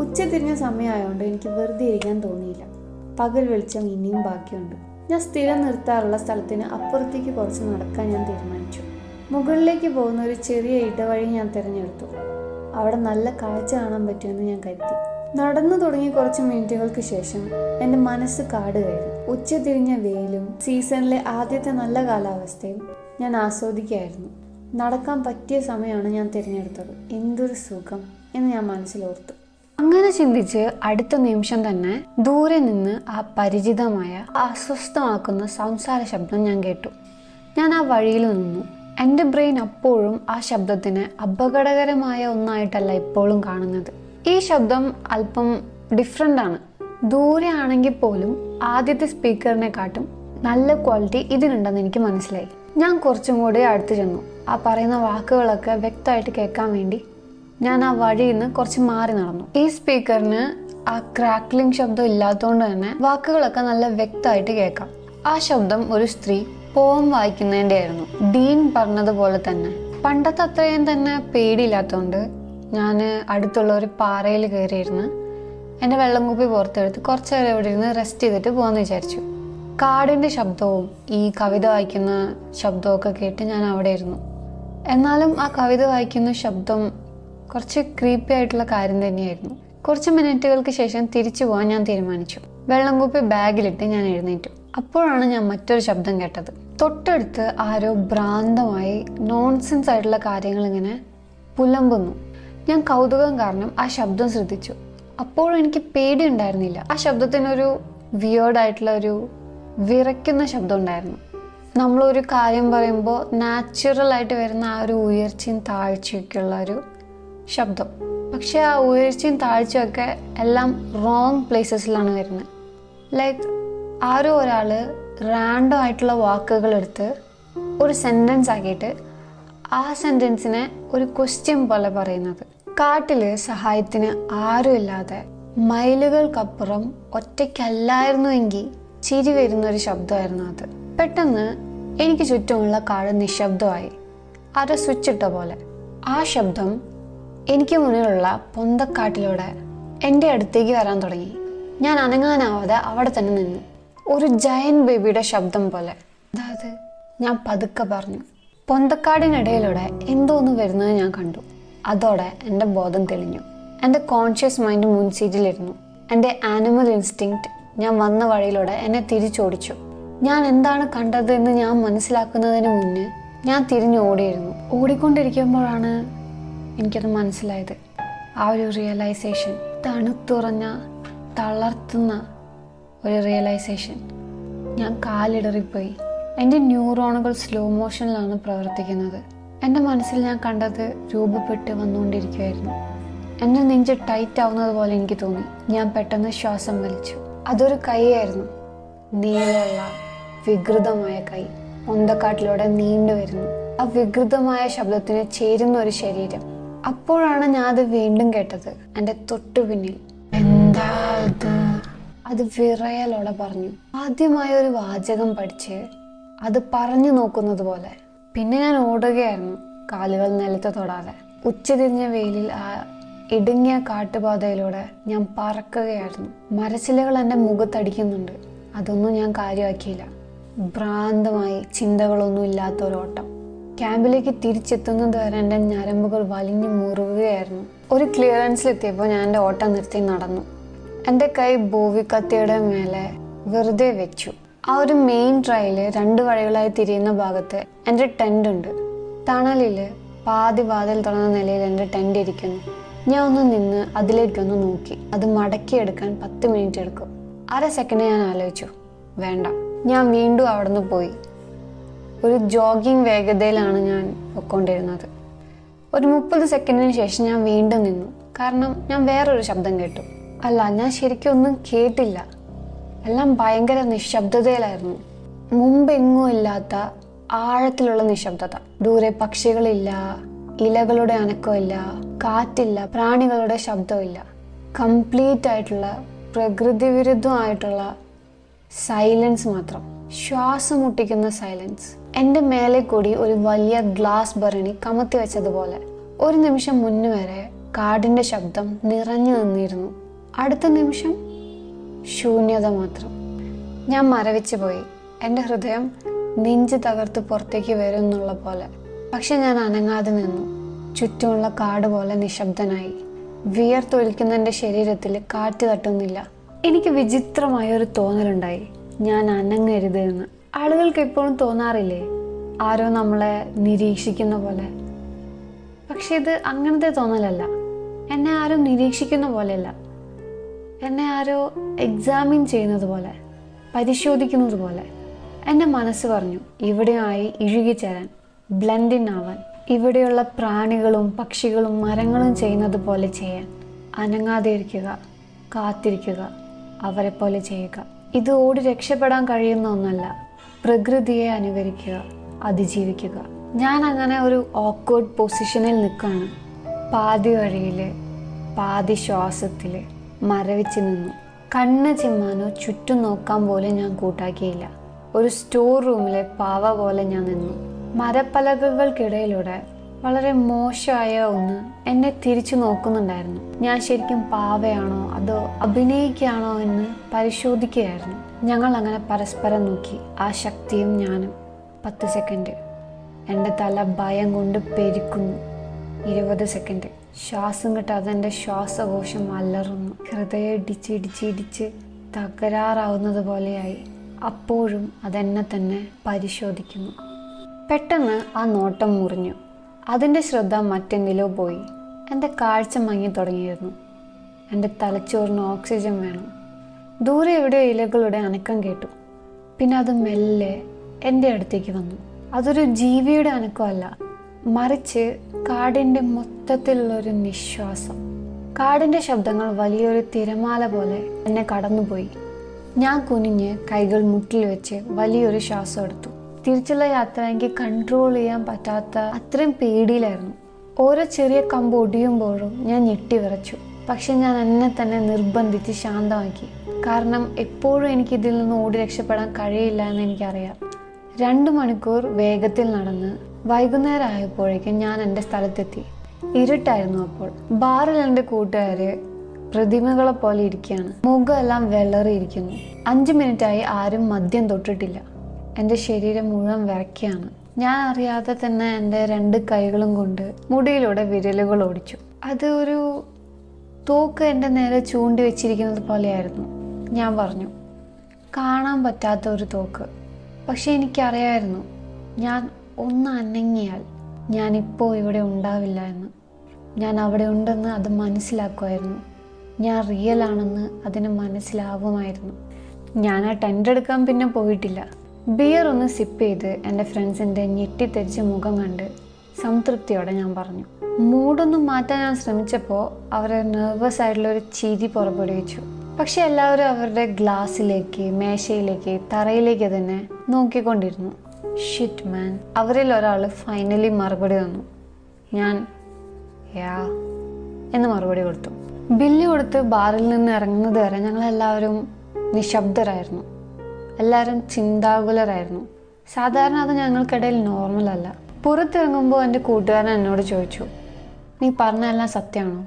ഉച്ച തിരിഞ്ഞ സമയമായതുകൊണ്ട് എനിക്ക് വെറുതെ ഇരിക്കാൻ തോന്നിയില്ല. പകൽ വെളിച്ചം ഇനിയും ബാക്കിയുണ്ട്. ഞാൻ സ്ഥിരം നിർത്താറുള്ള സ്ഥലത്തിന് അപ്പുറത്തേക്ക് കുറച്ച് നടക്കാൻ ഞാൻ തീരുമാനിച്ചു. മുകളിലേക്ക് പോകുന്ന ഒരു ചെറിയ ഇടവഴി ഞാൻ തിരഞ്ഞെടുത്തു. അവിടെ നല്ല കാഴ്ച കാണാൻ പറ്റുമെന്ന് ഞാൻ കരുതി. നടന്നു തുടങ്ങി കുറച്ച് മിനിറ്റുകൾക്ക് ശേഷം എന്റെ മനസ്സ് കാട് കയറി. ഉച്ച തിരിഞ്ഞ വെയിലും സീസണിലെ ആദ്യത്തെ നല്ല കാലാവസ്ഥയും ഞാൻ ആസ്വദിക്കുകയായിരുന്നു. നടക്കാൻ പറ്റിയ സമയമാണ് ഞാൻ തിരഞ്ഞെടുത്തത്. എന്തൊരു സുഖം എന്ന് ഞാൻ മനസ്സിലോർത്തു. അങ്ങനെ ചിന്തിച്ച് അടുത്ത നിമിഷം തന്നെ ദൂരെ നിന്ന് ആ പരിചിതമായ അസ്വസ്ഥമാക്കുന്ന സംസാര ശബ്ദം ഞാൻ കേട്ടു. ഞാൻ ആ വഴിയിൽ നിന്നു. എന്റെ ബ്രെയിൻ അപ്പോഴും ആ ശബ്ദത്തിന് അപകടകരമായ ഒന്നായിട്ടല്ല ഇപ്പോഴും കാണുന്നത്. ഈ ശബ്ദം അല്പം ഡിഫറെന്റ് ആണ്. ദൂരെ ആണെങ്കിൽ പോലും ആദ്യത്തെ സ്പീക്കറിനെ കാട്ടും നല്ല ക്വാളിറ്റി ഇതിനുണ്ടെന്ന് എനിക്ക് മനസ്സിലായി. ഞാൻ കുറച്ചും കൂടി അടുത്ത് ചെന്നു. ആ പറയുന്ന വാക്കുകളൊക്കെ വ്യക്തമായിട്ട് കേൾക്കാൻ വേണ്ടി ഞാൻ ആ വഴിയിൽ നിന്ന് കുറച്ച് മാറി നടന്നു. ഈ സ്പീക്കറിന് ആ ക്രാക്ലിംഗ് ശബ്ദം ഇല്ലാത്തതുകൊണ്ട് തന്നെ വാക്കുകളൊക്കെ നല്ല വ്യക്തമായിട്ട് കേൾക്കാം. ആ ശബ്ദം ഒരു സ്ത്രീ പോം വായിക്കുന്നതിന്റെ ആയിരുന്നു ഡീൻ പറഞ്ഞതുപോലെ തന്നെ. പണ്ടത്തെ അത്രയും തന്നെ പേടിയില്ലാത്തതുകൊണ്ട് ഞാൻ അടുത്തുള്ള ഒരു പാറയിൽ കയറിയിരുന്ന് എന്റെ വെള്ളം കുപ്പി പുറത്തെടുത്ത് കുറച്ച് നേരം ഇവിടെ ഇരുന്ന് റെസ്റ്റ് ചെയ്തിട്ട് പോകാമെന്ന് വിചാരിച്ചു. കാടിന്റെ ശബ്ദവും ഈ കവിത വായിക്കുന്ന ശബ്ദമൊക്കെ കേട്ട് ഞാൻ അവിടെ ഇരുന്നു. എന്നാലും ആ കവിത വായിക്കുന്ന ശബ്ദം കുറച്ച് ക്രീപ്പി ആയിട്ടുള്ള കാര്യം തന്നെയായിരുന്നു. കുറച്ച് മിനിറ്റുകൾക്ക് ശേഷം തിരിച്ചു പോകാൻ ഞാൻ തീരുമാനിച്ചു. വെള്ളം കുപ്പി ബാഗിലിട്ട് ഞാൻ എഴുന്നേറ്റു. അപ്പോഴാണ് ഞാൻ മറ്റൊരു ശബ്ദം കേട്ടത്. തൊട്ടടുത്ത് ആരോ ഭ്രാന്തമായി നോൺസെൻസ് ആയിട്ടുള്ള കാര്യങ്ങൾ ഇങ്ങനെ പുലമ്പുന്നു. ഞാൻ കൗതുകം കാരണം ആ ശബ്ദം ശ്രദ്ധിച്ചു. അപ്പോഴും എനിക്ക് പേടി ഉണ്ടായിരുന്നില്ല ആ ശബ്ദത്തിനൊരു വിയേർഡായിട്ടുള്ള ഒരു വിറയ്ക്കുന്ന ശബ്ദം ഉണ്ടായിരുന്നു. നമ്മളൊരു കാര്യം പറയുമ്പോൾ നാച്ചുറൽ ആയിട്ട് വരുന്ന ആ ഒരു ഉയർച്ചയും താഴ്ചയൊക്കെയുള്ള ഒരു ശബ്ദം. പക്ഷേ ആ ഉയർച്ചയും താഴ്ചയൊക്കെ എല്ലാം റോങ് പ്ലേസസിലാണ് വരുന്നത്. ലൈക്ക് ആരോ ഒരാൾ റാൻഡം ആയിട്ടുള്ള വാക്കുകൾ എടുത്ത് ഒരു സെന്റൻസ് ആക്കിയിട്ട് ആ സെന്റൻസിനെ ഒരു ക്വസ്റ്റ്യൻ പോലെ പറയുന്നത്. കാട്ടിൽ സഹായത്തിന് ആരുമില്ലാതെ മൈലുകൾക്കപ്പുറം ഒറ്റയ്ക്കല്ലായിരുന്നുവെങ്കിൽ ചിരി വരുന്ന ഒരു ശബ്ദമായിരുന്നു അത്. പെട്ടെന്ന് എനിക്ക് ചുറ്റുമുള്ള കാട് നിശബ്ദമായി. അത് സ്വിച്ച് ഇട്ട പോലെ. ആ ശബ്ദം എനിക്ക് മുന്നിലുള്ള പൊന്തക്കാട്ടിലൂടെ എന്റെ അടുത്തേക്ക് വരാൻ തുടങ്ങി. ഞാൻ അനങ്ങാനാവാതെ അവിടെ തന്നെ നിന്നു. ഒരു ജയൻ ബേബിയുടെ ശബ്ദം പോലെ. അതായത് ഞാൻ പതുക്കെ പറഞ്ഞു പൊന്തക്കാടിനിടയിലൂടെ എന്തോന്ന് വരുന്നത് ഞാൻ കണ്ടു. അതോടെ എന്റെ ബോധം തെളിഞ്ഞു. എന്റെ കോൺഷ്യസ് മൈൻഡ് മുൻസീറ്റിലിരുന്നു എന്റെ ആനിമൽ ഇൻസ്റ്റിങ്ക്റ്റ് ഞാൻ വന്ന വഴിയിലൂടെ എന്നെ തിരിച്ചോടിച്ചു. ഞാൻ എന്താണ് കണ്ടത് എന്ന് ഞാൻ മനസ്സിലാക്കുന്നതിന് മുന്നേ ഞാൻ തിരിഞ്ഞു ഓടിയിരുന്നു. ഓടിക്കൊണ്ടിരിക്കുമ്പോഴാണ് എനിക്കത് മനസ്സിലായത്. ആ ഒരു റിയലൈസേഷൻ തണുത്തുറഞ്ഞ തളർത്തുന്ന ഒരു റിയലൈസേഷൻ ഞാൻ കാലിടറിപ്പോയി. എന്റെ ന്യൂറോണുകൾ സ്ലോ മോഷനിലാണ് പ്രവർത്തിക്കുന്നത്. എന്റെ മനസ്സിൽ ഞാൻ കണ്ടത് രൂപപ്പെട്ട് വന്നുകൊണ്ടിരിക്കുമായിരുന്നു എന്റെ നെഞ്ച് ടൈറ്റ് ആവുന്നത് പോലെ എനിക്ക് തോന്നി. ഞാൻ പെട്ടെന്ന് ശ്വാസം വലിച്ചു. അതൊരു കൈയായിരുന്നു. നീളമുള്ള വികൃതമായ കൈ. ഒന്തക്കാട്ടിലൂടെ നീണ്ടു വരുന്നു. ആ വികൃതമായ ശബ്ദത്തിന് ചേരുന്ന ഒരു ശരീരം. അപ്പോഴാണ് ഞാൻ അത് വീണ്ടും കേട്ടത്. എന്റെ തൊട്ടു പിന്നിൽ എന്താ അത് വിറയലോടെ പറഞ്ഞു. ആദ്യമായ ഒരു വാചകം പഠിച്ച് അത് പറഞ്ഞു നോക്കുന്നത് പോലെ. പിന്നെ ഞാൻ ഓടുകയായിരുന്നു കാലുകൾ നിലത്ത് തൊടാതെ. ഉച്ചതിരിഞ്ഞ വെയിലിൽ ആ ഇടുങ്ങിയ കാട്ടുപാതയിലൂടെ ഞാൻ പറക്കുകയായിരുന്നു. മരച്ചിലകൾ എന്റെ മുഖത്തടിക്കുന്നുണ്ട്. അതൊന്നും ഞാൻ കാര്യമാക്കിയില്ല. ഭ്രാന്തമായി ചിന്തകളൊന്നും ഇല്ലാത്ത ഒരോട്ടം ക്യാമ്പിലേക്ക് തിരിച്ചെത്തുന്നത് വരെ എന്റെ ഞരമ്പുകൾ വലിഞ്ഞു മുറുകുകയായിരുന്നു. ഒരു ക്ലിയറൻസിലെത്തിയപ്പോൾ ഞാൻ എന്റെ ഓട്ടം നിർത്തി നടന്നു. എന്റെ കൈ ബോവിക്കത്തിയുടെ മേലെ വെറുതെ വെച്ചു. ആ ഒരു മെയിൻ ട്രയിൽ രണ്ട് വഴികളായി തിരിയുന്ന ഭാഗത്ത് എന്റെ ടെന്റ് ഉണ്ട്. തണലിൽ പാതി വാതിൽ തുറന്ന നിലയിൽ എന്റെ ടെന്റ് ഇരിക്കുന്നു. ഞാൻ ഒന്ന് നിന്ന് അതിലേക്കൊന്ന് നോക്കി. അത് മടക്കിയെടുക്കാൻ പത്ത് മിനിറ്റ് എടുക്കും. അര സെക്കൻഡ് ഞാൻ ആലോചിച്ചു. വേണ്ട. ഞാൻ വീണ്ടും അവിടുന്ന് പോയി. ഒരു ജോഗിങ് വേഗതയിലാണ് ഞാൻ പൊയ്ക്കൊണ്ടിരുന്നത് ഒരു മുപ്പത് സെക്കൻഡിന് ശേഷം ഞാൻ വീണ്ടും നിന്നു. കാരണം ഞാൻ വേറൊരു ശബ്ദം കേട്ടു. അല്ല ഞാൻ ശരിക്കും ഒന്നും കേട്ടില്ല. എല്ലാം ഭയങ്കര നിശബ്ദതയിലായിരുന്നു. മുമ്പെങ്ങും ഇല്ലാത്ത ആഴത്തിലുള്ള നിശബ്ദത. ദൂരെ പക്ഷികളില്ല ഇലകളുടെ അനക്കമില്ല കാറ്റില്ല പ്രാണികളുടെ ശബ്ദമില്ല. കംപ്ലീറ്റ് ആയിട്ടുള്ള പ്രകൃതി വിരുദ്ധമായിട്ടുള്ള സൈലൻസ് മാത്രം. ശ്വാസം മുട്ടിക്കുന്ന സൈലൻസ് എന്റെ മേലെ കൂടി ഒരു വലിയ ഗ്ലാസ് ഭരണി കമത്തി വെച്ചതുപോലെ. ഒരു നിമിഷം മുന്നു വരെ കാടിന്റെ ശബ്ദം നിറഞ്ഞു നിന്നിരുന്നു. അടുത്ത നിമിഷം ശൂന്യത മാത്രം. ഞാൻ മരവിച്ചു പോയി. എന്റെ ഹൃദയം നെഞ്ച് തകർത്ത് പുറത്തേക്ക് വരും എന്നുള്ള പോലെ. പക്ഷെ ഞാൻ അനങ്ങാതെ നിന്നു. ചുറ്റുമുള്ള കാട് പോലെ നിശബ്ദനായി. വിയർത്തൊലിക്കുന്ന എന്റെ ശരീരത്തിൽ കാറ്റ് തട്ടുന്നില്ല. എനിക്ക് വിചിത്രമായ ഒരു തോന്നലുണ്ടായി. ഞാൻ അനങ്ങരുത് എന്ന്. ആളുകൾക്ക് എപ്പോഴും തോന്നാറില്ലേ? ആരോ നമ്മളെ നിരീക്ഷിക്കുന്ന പോലെ. പക്ഷെ ഇത് അങ്ങനത്തെ തോന്നലല്ല. എന്നെ ആരും നിരീക്ഷിക്കുന്ന പോലെയല്ല. എന്നെ ആരോ എക്സാമിൻ ചെയ്യുന്നത് പോലെ പരിശോധിക്കുന്നത് പോലെ എന്റെ മനസ്സ് പറഞ്ഞു ഇവിടെയായി ഇഴുകിച്ചേരാൻ ബ്ലെൻഡിൻ ആവാൻ ഇവിടെയുള്ള പ്രാണികളും പക്ഷികളും മരങ്ങളും ചെയ്യുന്നത് പോലെ ചെയ്യാൻ അനങ്ങാതെ ഇരിക്കുക കാത്തിരിക്കുക അവരെ പോലെ ചെയ്യുക. ഇത് ഓടി രക്ഷപ്പെടാൻ കഴിയുന്ന ഒന്നല്ല പ്രകൃതിയെ അനുകരിക്കുക അതിജീവിക്കുക. ഞാൻ അങ്ങനെ ഒരു ഓക്വേർഡ് പൊസിഷനിൽ നിൽക്കുകയാണ്. പാതി വഴിയിൽ പാതി ശ്വാസത്തിൽ മരവിച്ച് നിന്നു. കണ്ണ് ചിമ്മാനോ ചുറ്റും നോക്കാൻ പോലും ഞാൻ കൂട്ടാക്കിയില്ല. ഒരു സ്റ്റോർ റൂമിലെ പാവ പോലെ ഞാൻ നിന്നു. മരപ്പലകകൾക്കിടയിലൂടെ വളരെ മോശമായ ഒന്ന് എന്നെ തിരിച്ചു നോക്കുന്നുണ്ടായിരുന്നു. ഞാൻ ശരിക്കും പാവയാണോ അതോ അഭിനയിക്കുകയാണോ എന്ന് പരിശോധിക്കുകയായിരുന്നു. ഞങ്ങൾ അങ്ങനെ പരസ്പരം നോക്കി. ആ ശക്തിയും ഞാനും. പത്ത് സെക്കൻഡ്. എന്റെ തല ഭയം കൊണ്ട് പെരുക്കുന്നു. ഇരുപത് സെക്കൻഡ് ശ്വാസം കിട്ടാതെ എന്റെ ശ്വാസകോശം അലറുന്നു. ഹൃദയം ഇടിച്ച് ഇടിച്ച് ഇടിച്ച് തകരാറാവുന്നത് പോലെയായി. അപ്പോഴും അതെന്നെ തന്നെ പരിശോധിക്കുന്നു. പെട്ടെന്ന് ആ നോട്ടം മുറിഞ്ഞു. അതിന്റെ ശ്രദ്ധ മറ്റെന്തിലോ പോയി. എന്റെ കാഴ്ച മങ്ങി തുടങ്ങിയിരുന്നു. എന്റെ തലച്ചോറിന് ഓക്സിജൻ വേണം. ദൂരെ എവിടെയോ ഇലകളുടെ അനക്കം കേട്ടു. പിന്നെ അത് മെല്ലെ എന്റെ അടുത്തേക്ക് വന്നു. അതൊരു ജീവിയുടെ അനക്കമല്ല. മറിച്ച് കാടിന്റെ മൊത്തത്തിലുള്ളൊരു നിശ്വാസം. കാടിന്റെ ശബ്ദങ്ങൾ വലിയൊരു തിരമാല പോലെ എന്നെ കടന്നുപോയി. ഞാൻ കുനിഞ്ഞ് കൈകൾ മുട്ടിൽ വെച്ച് വലിയൊരു ശ്വാസം എടുത്തു. തിരിച്ചുള്ള യാത്ര എനിക്ക് കൺട്രോൾ ചെയ്യാൻ പറ്റാത്ത അത്രയും പേടിയിലായിരുന്നു. ഓരോ ചെറിയ കമ്പ് ഒടിയുമ്പോഴും ഞാൻ ഞെട്ടി വിറച്ചു. പക്ഷെ ഞാൻ എന്നെ തന്നെ നിർബന്ധിച്ച് ശാന്തമാക്കി. കാരണം എപ്പോഴും എനിക്ക് ഇതിൽ നിന്ന് ഓടി രക്ഷപ്പെടാൻ കഴിയില്ല എന്ന് എനിക്കറിയാം. രണ്ട് മണിക്കൂർ വേഗത്തിൽ നടന്ന് വൈകുന്നേരം ആയപ്പോഴേക്കും ഞാൻ എന്റെ സ്ഥലത്തെത്തി. ഇരുട്ടായിരുന്നു അപ്പോൾ. ബാറിൽ എന്റെ കൂട്ടുകാര് പ്രതിമകളെ പോലെ ഇരിക്കുകയാണ്. മുഖമെല്ലാം വെള്ളറിയിരിക്കുന്നു അഞ്ച് മിനിറ്റായി ആരും മദ്യം തൊട്ടിട്ടില്ല. എന്റെ ശരീരം മുഴുവൻ വിറയ്ക്കുകയാണ്. ഞാൻ അറിയാതെ തന്നെ എന്റെ രണ്ട് കൈകളും കൊണ്ട് മുടിയിലൂടെ വിരലുകൾ ഓടിച്ചു. അത് ഒരു തോക്ക് എന്റെ നേരെ ചൂണ്ടി വെച്ചിരിക്കുന്നത് പോലെയായിരുന്നു. ഞാൻ പറഞ്ഞു കാണാൻ പറ്റാത്ത ഒരു തോക്ക്. പക്ഷെ എനിക്കറിയായിരുന്നു ഞാൻ ഒന്ന് അനങ്ങിയാൽ ഞാനിപ്പോൾ ഇവിടെ ഉണ്ടാവില്ല എന്ന്. ഞാൻ അവിടെ ഉണ്ടെന്ന് അത് മനസ്സിലാക്കുമായിരുന്നു. ഞാൻ റിയൽ ആണെന്ന് അതിന് മനസ്സിലാവുമായിരുന്നു. ഞാൻ ആ ടെന്റ് എടുക്കാൻ പിന്നെ പോയിട്ടില്ല. ബിയർ ഒന്ന് സിപ്പ് ചെയ്ത് എന്റെ ഫ്രണ്ട്സിന്റെ ഞെട്ടിത്തെരിച്ച മുഖം കണ്ട് സംതൃപ്തിയോടെ ഞാൻ പറഞ്ഞു. മൂഡൊന്നും മാറ്റാൻ ഞാൻ ശ്രമിച്ചപ്പോൾ അവരെ നെർവസ് ആയിട്ടുള്ള ഒരു ചിരി പുറപ്പെടുവിച്ചു. പക്ഷെ എല്ലാവരും അവരുടെ ഗ്ലാസ്സിലേക്ക് മേശയിലേക്ക് തറയിലേക്ക് തന്നെ നോക്കിക്കൊണ്ടിരുന്നു. ഷിറ്റ് മാൻ അവരിൽ ഒരാൾ ഫൈനലി മറുപടി തന്നു. ഞാൻ യാ എന്ന് മറുപടി കൊടുത്തു. ബില്ല് കൊടുത്ത് ബാറിൽ നിന്ന് ഇറങ്ങുന്നത് വരെ ഞങ്ങളെല്ലാവരും നിശബ്ദരായിരുന്നു. എല്ലാവരും ചിന്താകുലരായിരുന്നു. സാധാരണ അത് ഞങ്ങൾക്കിടയിൽ നോർമലല്ല പുറത്തിറങ്ങുമ്പോൾ എന്റെ കൂട്ടുകാരൻ എന്നോട് ചോദിച്ചു നീ പറഞ്ഞതെല്ലാം സത്യമാണോ?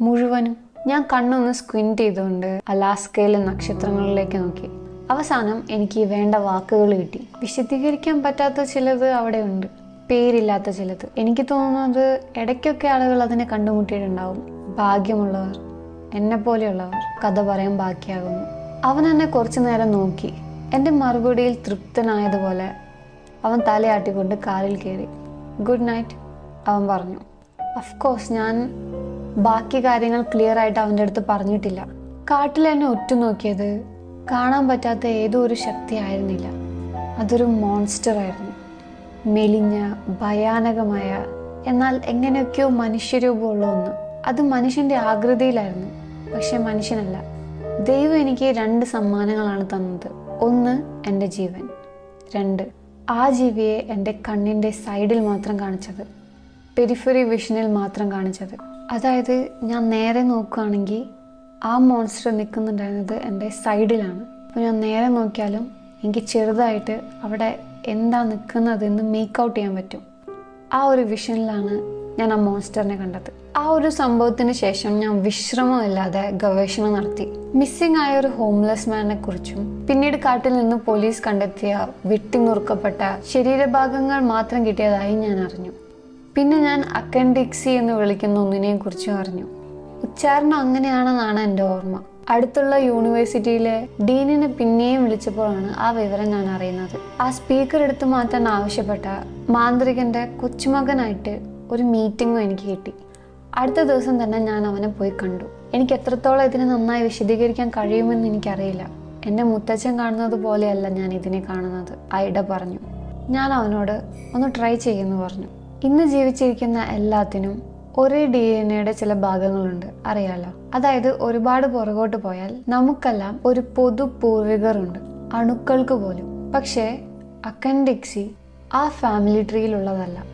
മുഴുവനും ഞാൻ കണ്ണൊന്ന് സ്ക്വിന്റ് ചെയ്തുകൊണ്ട് അലാസ്കയിലെ നക്ഷത്രങ്ങളിലേക്ക് നോക്കി. അവസാനം എനിക്ക് വേണ്ട വാക്കുകൾ കിട്ടി. വിശദീകരിക്കാൻ പറ്റാത്ത ചിലത് അവിടെ ഉണ്ട് പേരില്ലാത്ത ചിലത്. എനിക്ക് തോന്നുന്നത് ഇടയ്ക്കൊക്കെ ആളുകൾ അതിനെ കണ്ടുമുട്ടിയിട്ടുണ്ടാവും. ഭാഗ്യമുള്ളവർ എന്നെ പോലെയുള്ളവർ കഥ പറയാൻ ബാക്കിയാകുന്നു. അവൻ എന്നെ കുറച്ചു നേരം നോക്കി. എന്റെ മറുപടിയിൽ തൃപ്തനായതുപോലെ അവൻ തലയാട്ടിക്കൊണ്ട് കാറിൽ കയറി. ഗുഡ് നൈറ്റ് അവൻ പറഞ്ഞു. അഫ്കോഴ്സ് ഞാൻ ബാക്കി കാര്യങ്ങൾ ക്ലിയർ ആയിട്ട് അവന്റെ അടുത്ത് പറഞ്ഞിട്ടില്ല. കാട്ടിൽ എന്നെ ഉറ്റുനോക്കിയത് കാണാൻ പറ്റാത്ത ഏതോ ഒരു ശക്തി ആയിരുന്നില്ല അതൊരു മോൺസ്റ്റർ ആയിരുന്നു. മെലിഞ്ഞ ഭയാനകമായ എന്നാൽ എങ്ങനെയൊക്കെയോ മനുഷ്യരൂപമുള്ള ഒന്ന്. അത് മനുഷ്യന്റെ ആകൃതിയിലായിരുന്നു. പക്ഷെ മനുഷ്യനല്ല. ദൈവം എനിക്ക് രണ്ട് സമ്മാനങ്ങളാണ് തന്നത്. ഒന്ന് എന്റെ ജീവൻ. രണ്ട് ആ ജീവിയെ എന്റെ കണ്ണിന്റെ സൈഡിൽ മാത്രം കാണിച്ചത്. പെരിഫറി വിഷനിൽ മാത്രം കാണിച്ചത്. അതായത് ഞാൻ നേരെ നോക്കുകയാണെങ്കിൽ ആ മോൺസ്റ്റർ നിൽക്കുന്നുണ്ടായിരുന്നത് എന്റെ സൈഡിലാണ് അപ്പോൾ ഞാൻ നേരെ നോക്കിയാലും എനിക്ക് ചെറുതായിട്ട് അവിടെ എന്താ നിൽക്കുന്നതെന്ന് മേക്ക് ഔട്ട് ചെയ്യാൻ പറ്റും. ആ ഒരു വിഷനിലാണ് ഞാൻ ആ മോൺസ്റ്ററിനെ കണ്ടത്. ആ ഒരു സംഭവത്തിന് ശേഷം ഞാൻ വിശ്രമമില്ലാതെ ഗവേഷണം നടത്തി. മിസ്സിംഗ് ആയ ഒരു ഹോംലെസ് മാനെ കുറിച്ചും പിന്നീട് കാട്ടിൽ നിന്ന് പോലീസ് കണ്ടെത്തിയ വെട്ടിനുറുക്കപ്പെട്ട ശരീരഭാഗങ്ങൾ മാത്രം കിട്ടിയതായി ഞാൻ അറിഞ്ഞു. പിന്നെ ഞാൻ അക്കൻഡിക്സി എന്ന് വിളിക്കുന്ന ഒന്നിനെ കുറിച്ചും അറിഞ്ഞു. ഉച്ചാരണം അങ്ങനെയാണെന്നാണ് എന്റെ ഓർമ്മ. അടുത്തുള്ള യൂണിവേഴ്സിറ്റിയിലെ ഡീനിനെ പിന്നെയും വിളിച്ചപ്പോഴാണ് ആ വിവരം ഞാൻ അറിയുന്നത്. ആ സ്പീക്കർ എടുത്തു മാറ്റാൻ ആവശ്യപ്പെട്ട മാന്ത്രികന്റെ കൊച്ചുമകനായിട്ട് ഒരു മീറ്റിംഗും എനിക്ക് കിട്ടി. അടുത്ത ദിവസം തന്നെ ഞാൻ അവനെ പോയി കണ്ടു. എനിക്ക് എത്രത്തോളം ഇതിനെ നന്നായി വിശദീകരിക്കാൻ കഴിയുമെന്ന് എനിക്കറിയില്ല. എന്റെ മുത്തച്ഛൻ കാണുന്നത് പോലെയല്ല ഞാൻ ഇതിനെ കാണുന്നത് ഐഡ പറഞ്ഞു. ഞാൻ അവനോട് ഒന്ന് ട്രൈ ചെയ്യുമെന്ന് പറഞ്ഞു. ഇന്ന് ജീവിച്ചിരിക്കുന്ന എല്ലാത്തിനും ഒരേ ഡി എൻ എയുടെ ചില ഭാഗങ്ങളുണ്ട്. അറിയാലോ? അതായത് ഒരുപാട് പുറകോട്ട് പോയാൽ നമുക്കെല്ലാം ഒരു പൊതു പൂർവികറുണ്ട് അണുക്കൾക്ക് പോലും. പക്ഷേ അക്കൻഡിക്സി ആ ഫാമിലി ട്രീയിലുള്ളതല്ല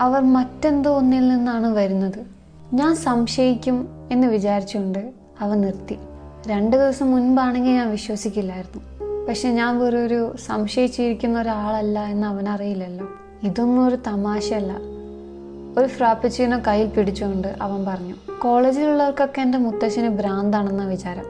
അവർ മറ്റെന്തോ ഒന്നിൽ നിന്നാണ് വരുന്നത്. ഞാൻ സംശയിക്കും എന്ന് വിചാരിച്ചുകൊണ്ട് അവ നിർത്തി. രണ്ട് ദിവസം മുൻപാണെങ്കിൽ ഞാൻ വിശ്വസിക്കില്ലായിരുന്നു. പക്ഷെ ഞാൻ വെറൊരു സംശയിച്ചിരിക്കുന്ന ഒരാളല്ല എന്ന് അവനറിയില്ലല്ലോ. ഇതൊന്നും ഒരു തമാശയല്ല. ഒരു ഫ്രാപ്പച്ചീനോ കയ്യിൽ പിടിച്ചുകൊണ്ട് അവൻ പറഞ്ഞു കോളേജിലുള്ളവർക്കൊക്കെ എന്റെ മുത്തശ്ശന് ഭ്രാന്താണെന്ന വിചാരം.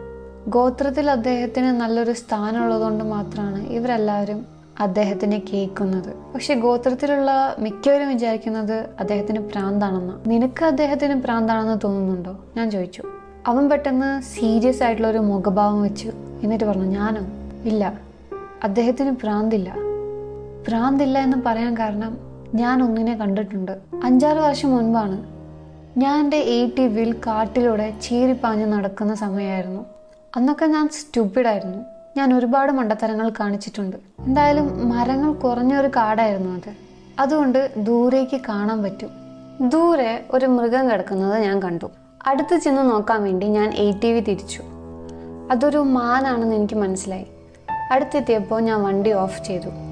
ഗോത്രത്തിൽ അദ്ദേഹത്തിന് നല്ലൊരു സ്ഥാനമുള്ളതുകൊണ്ട് മാത്രമാണ് ഇവരെല്ലാവരും അദ്ദേഹത്തിനെ കേൾക്കുന്നത്. പക്ഷെ ഗോത്രത്തിലുള്ള മിക്കവരും വിചാരിക്കുന്നത് അദ്ദേഹത്തിന് പ്രാന്താണെന്ന് നിനക്ക് അദ്ദേഹത്തിന് പ്രാന്താണെന്ന് തോന്നുന്നുണ്ടോ? ഞാൻ ചോദിച്ചു. അവൻ പെട്ടെന്ന് സീരിയസ് ആയിട്ടുള്ള ഒരു മുഖഭാവം വെച്ചു എന്നിട്ട് പറഞ്ഞു ഞാനോ? ഇല്ല. അദ്ദേഹത്തിന് പ്രാന്തില്ല പ്രാന്തില്ല എന്ന് പറയാൻ കാരണം ഞാൻ ഒന്നിനെ കണ്ടിട്ടുണ്ട്. അഞ്ചാറ് വർഷം മുൻപാണ്. ഞാൻ എന്റെ എ ടി വിൽ കാട്ടിലൂടെ ചീറിപ്പാഞ്ഞ് നടക്കുന്ന സമയമായിരുന്നു അന്നൊക്കെ ഞാൻ സ്റ്റുപ്പിഡായിരുന്നു ഞാൻ ഒരുപാട് മണ്ടത്തരങ്ങൾ കാണിച്ചിട്ടുണ്ട്. എന്തായാലും മരങ്ങൾ കുറഞ്ഞൊരു കാടായിരുന്നു അത്. അതുകൊണ്ട് ദൂരേക്ക് കാണാൻ പറ്റും. ദൂരെ ഒരു മൃഗം കിടക്കുന്നത് ഞാൻ കണ്ടു. അടുത്ത് ചെന്ന് നോക്കാൻ വേണ്ടി ഞാൻ എ ടി വി തിരിച്ചു. അതൊരു മാനാണെന്ന് എനിക്ക് മനസ്സിലായി. അടുത്തെത്തിയപ്പോൾ ഞാൻ വണ്ടി ഓഫ് ചെയ്തു.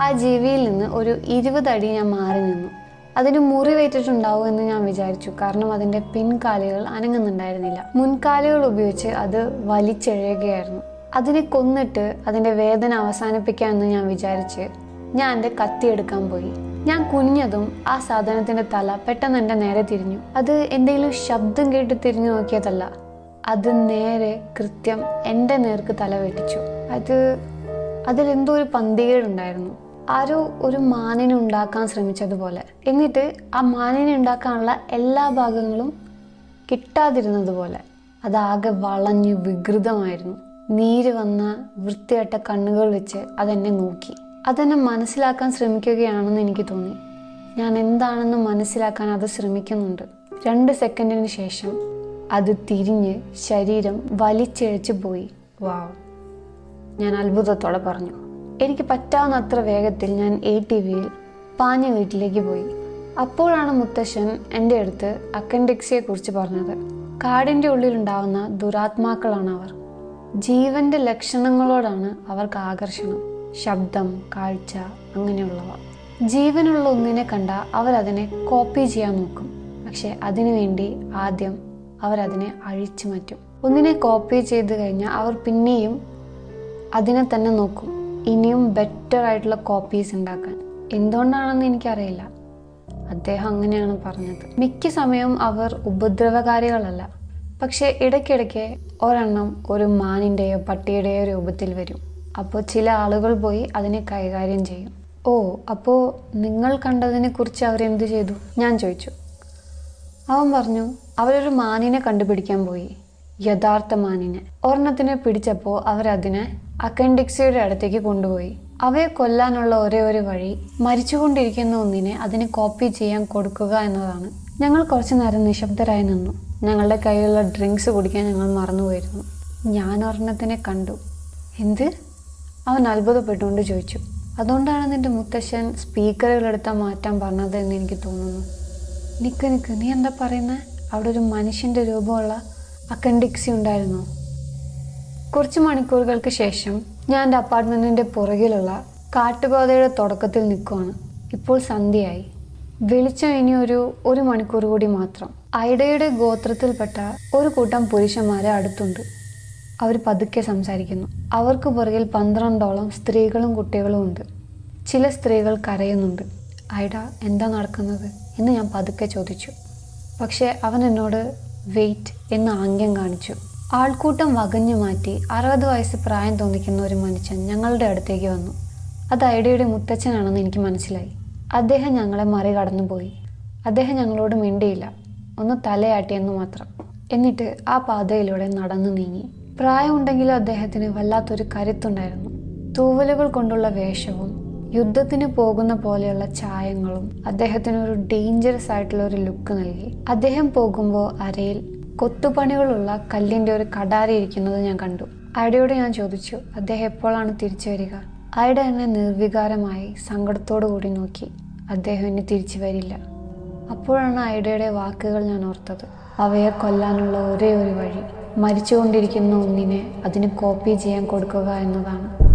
ആ ജീവിയിൽ നിന്ന് ഒരു ഇരുപത് അടി ഞാൻ മാറി നിന്നു. അതിന് മുറിവേറ്റിട്ടുണ്ടാവും എന്ന് ഞാൻ വിചാരിച്ചു. കാരണം അതിന്റെ പിൻകാലുകൾ അനങ്ങുന്നുണ്ടായിരുന്നില്ല. മുൻകാലുകൾ ഉപയോഗിച്ച് അത് വലിച്ചെഴുകയായിരുന്നു. അതിനെ കൊന്നിട്ട് അതിന്റെ വേദന അവസാനിപ്പിക്കാമെന്ന് ഞാൻ വിചാരിച്ച് ഞാൻ എന്റെ കത്തി എടുക്കാൻ പോയി. ഞാൻ കുനിഞ്ഞതും ആ സാധനത്തിന്റെ തല പെട്ടെന്ന് എന്റെ നേരെ തിരിഞ്ഞു. അത് എന്തെങ്കിലും ശബ്ദം കേട്ട് തിരിഞ്ഞു നോക്കിയതല്ല. അത് നേരെ കൃത്യം എന്റെ നേർക്ക് തല വെട്ടിച്ചു. അത് അതിലെന്തോ ഒരു പന്തികേടുണ്ടായിരുന്നു. ആരോ ഒരു മാനിനെ ഉണ്ടാക്കാൻ ശ്രമിച്ചതുപോലെ. എന്നിട്ട് ആ മാനിനെ ഉണ്ടാക്കാനുള്ള എല്ലാ ഭാഗങ്ങളും കിട്ടാതിരുന്നതുപോലെ. അതാകെ വളഞ്ഞു വികൃതമായിരുന്നു. നീര് വന്ന വൃത്തിയായിട്ട കണ്ണുകൾ വെച്ച് അതെന്നെ നോക്കി. അതെന്നെ മനസ്സിലാക്കാൻ ശ്രമിക്കുകയാണെന്ന് എനിക്ക് തോന്നി. ഞാൻ എന്താണെന്ന് മനസ്സിലാക്കാൻ അത് ശ്രമിക്കുന്നുണ്ട്. രണ്ട് സെക്കൻഡിന് ശേഷം അത് തിരിഞ്ഞ് ശരീരം വലിച്ചിഴച്ചു പോയി. വാവ് ഞാൻ അത്ഭുതത്തോടെ പറഞ്ഞു. എനിക്ക് പറ്റാവുന്നത്ര വേഗത്തിൽ ഞാൻ എ ടി വിയിൽ പാഞ്ഞ വീട്ടിലേക്ക് പോയി. അപ്പോഴാണ് മുത്തശ്ശൻ എന്റെ അടുത്ത് അക്കൻഡിക്സിയെ കുറിച്ച് പറഞ്ഞത്. കാടിന്റെ ഉള്ളിലുണ്ടാവുന്ന ദുരാത്മാക്കളാണ് അവർ. ജീവന്റെ ലക്ഷണങ്ങളോടാണ് അവർക്ക് ആകർഷണം ശബ്ദം കാഴ്ച അങ്ങനെയുള്ളവ. ജീവനുള്ള ഒന്നിനെ കണ്ട അവരതിനെ കോപ്പി ചെയ്യാൻ നോക്കും. പക്ഷെ അതിനുവേണ്ടി ആദ്യം അവരതിനെ അഴിച്ചു മാറ്റും ഒന്നിനെ കോപ്പി ചെയ്ത് കഴിഞ്ഞാൽ അവർ പിന്നെയും അതിനെ തന്നെ നോക്കും. ഇനിയും ബെറ്റർ ആയിട്ടുള്ള കോപ്പീസ് ഉണ്ടാക്കാൻ. എന്തുകൊണ്ടാണെന്ന് എനിക്കറിയില്ല. അദ്ദേഹം അങ്ങനെയാണ് പറഞ്ഞത്. മിക്ക സമയവും അവർ ഉപദ്രവകാരികളല്ല. പക്ഷേ ഇടയ്ക്കിടയ്ക്ക് ഒരെണ്ണം ഒരു മാനിന്റെയോ പട്ടിയുടെയോ രൂപത്തിൽ വരും. അപ്പോൾ ചില ആളുകൾ പോയി അതിനെ കൈകാര്യം ചെയ്യും. ഓ അപ്പോൾ നിങ്ങൾ കണ്ടതിനെ കുറിച്ച് അവരെന്ത് ചെയ്തു? ഞാൻ ചോദിച്ചു. അവൻ പറഞ്ഞു അവരൊരു മാനിനെ കണ്ടുപിടിക്കാൻ പോയി. യഥാർത്ഥ മാനിനെ ഒരെണ്ണത്തിനെ പിടിച്ചപ്പോൾ അവരതിനെ അക്കൻഡിക്സിയുടെ അടുത്തേക്ക് കൊണ്ടുപോയി. അവയെ കൊല്ലാനുള്ള ഒരേ ഒരു വഴി മരിച്ചുകൊണ്ടിരിക്കുന്ന ഒന്നിനെ അതിനെ കോപ്പി ചെയ്യാൻ കൊടുക്കുക എന്നതാണ്. ഞങ്ങൾ കുറച്ചു നേരം നിശബ്ദരായി നിന്നു. ഞങ്ങളുടെ കയ്യിലുള്ള ഡ്രിങ്ക്സ് കുടിക്കാൻ ഞങ്ങൾ മറന്നുപോയിരുന്നു. ഞാൻ ഒരെണ്ണത്തിനെ കണ്ടു. എന്ത്? അവൻ അത്ഭുതപ്പെട്ടുകൊണ്ട് ചോദിച്ചു. അതുകൊണ്ടാണ് നിന്റെ മുത്തശ്ശൻ സ്പീക്കറുകളെടുത്ത മാറ്റാൻ പറഞ്ഞത് എന്ന് എനിക്ക് തോന്നുന്നു. നിക്ക് നിക്ക് നീ എന്താ പറയുന്നത് അവിടെ ഒരു മനുഷ്യന്റെ രൂപമുള്ള അക്കൻഡിക്സി ഉണ്ടായിരുന്നു. കുറച്ച് മണിക്കൂറുകൾക്ക് ശേഷം ഞാൻ എന്റെ അപ്പാർട്ട്മെന്റിന്റെ പുറകിലുള്ള കാട്ടുപാതയുടെ തുടക്കത്തിൽ നിൽക്കുവാണ്. ഇപ്പോൾ സന്ധ്യയായി. വെളിച്ചം ഇനി ഒരു ഒരു മണിക്കൂർ കൂടി മാത്രം. ഐഡയുടെ ഗോത്രത്തിൽപ്പെട്ട ഒരു കൂട്ടം പുരുഷന്മാരെ അടുത്തുണ്ട്. അവർ പതുക്കെ സംസാരിക്കുന്നു. അവർക്ക് പുറകിൽ പന്ത്രണ്ടോളം സ്ത്രീകളും കുട്ടികളും ഉണ്ട്. ചില സ്ത്രീകൾ കരയുന്നുണ്ട്. ഐഡ എന്താ നടക്കുന്നത്? എന്ന് ഞാൻ പതുക്കെ ചോദിച്ചു. പക്ഷേ അവൻ എന്നോട് വെയിറ്റ് എന്ന് ആംഗ്യം കാണിച്ചു. ആൾക്കൂട്ടം വകഞ്ഞു മാറ്റി അറുപത് വയസ്സ് പ്രായം തോന്നിക്കുന്ന ഒരു മനുഷ്യൻ ഞങ്ങളുടെ അടുത്തേക്ക് വന്നു. അത് ഐഡയുടെ മുത്തച്ഛനാണെന്ന് എനിക്ക് മനസ്സിലായി. അദ്ദേഹം ഞങ്ങളെ മറികടന്നു പോയി അദ്ദേഹം ഞങ്ങളോട് മിണ്ടിയില്ല. ഒന്ന് തലയാട്ടിയെന്ന് മാത്രം. എന്നിട്ട് ആ പാതയിലൂടെ നടന്നു നീങ്ങി. പ്രായമുണ്ടെങ്കിലും അദ്ദേഹത്തിന് വല്ലാത്തൊരു കരുത്തുണ്ടായിരുന്നു. തൂവലുകൾ കൊണ്ടുള്ള വേഷവും യുദ്ധത്തിന് പോകുന്ന പോലെയുള്ള ചായങ്ങളും അദ്ദേഹത്തിന് ഒരു ഡേഞ്ചറസ് ആയിട്ടുള്ള ഒരു ലുക്ക് നൽകി. അദ്ദേഹം പോകുമ്പോൾ അരയിൽ കൊത്തുപണികളുള്ള കല്ലിന്റെ ഒരു കടാരി ഇരിക്കുന്നത് ഞാൻ കണ്ടു. അയടയോട് ഞാൻ ചോദിച്ചു അദ്ദേഹം എപ്പോഴാണ് തിരിച്ചു വരിക? അയട എന്നെ നിർവികാരമായി സങ്കടത്തോടു കൂടി നോക്കി. അദ്ദേഹം ഇനി തിരിച്ചു വരില്ല. അപ്പോഴാണ് അയടയുടെ വാക്കുകൾ ഞാൻ ഓർത്തത്. അവയെ കൊല്ലാനുള്ള ഒരേ ഒരു വഴി. മരിച്ചുകൊണ്ടിരിക്കുന്ന ഒന്നിനെ അതിന് കോപ്പി ചെയ്യാൻ കൊടുക്കുക എന്നതാണ്.